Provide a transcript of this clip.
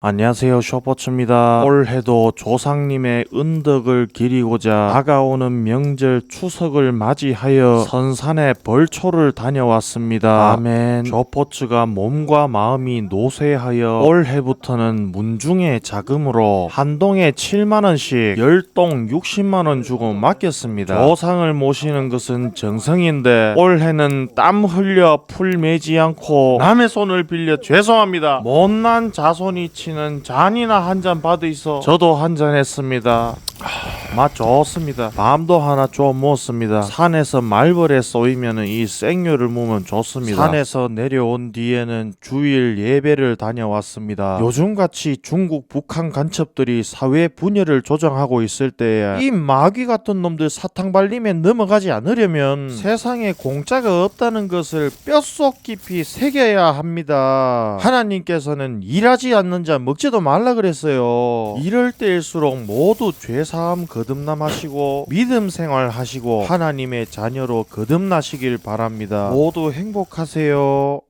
안녕하세요 쇼포츠입니다. 올해도 조상님의 은덕을 기리고자 다가오는 명절 추석을 맞이하여 선산에 벌초를 다녀왔습니다. 아멘. 쇼포츠가 몸과 마음이 노쇠하여 올해부터는 문중의 자금으로 한 동에 7만 원씩 열동 60만 원 주고 맡겼습니다. 조상을 모시는 것은 정성인데 올해는 땀 흘려 풀 매지 않고 남의 손을 빌려 죄송합니다. 못난 자손이 치는 잔이나 한 잔 받으 있어 저도 한 잔 했습니다. 하, 맛 좋습니다. 밤도 하나 좀 먹었습니다. 산에서 말벌에 쏘이면은 이 생류를 무면 좋습니다. 산에서 내려온 뒤에는 주일 예배를 다녀왔습니다. 요즘같이 중국 북한 간첩들이 사회 분열을 조정하고 있을 때에 이 마귀 같은 놈들 사탕 발림에 넘어가지 않으려면 세상에 공짜가 없다는 것을 뼛속 깊이 새겨야 합니다. 하나님께서는 일하지 않는 자 먹지도 말라 그랬어요. 이럴 때일수록 모두 죄사함 거듭남하시고 믿음 생활하시고 하나님의 자녀로 거듭나시길 바랍니다. 모두 행복하세요.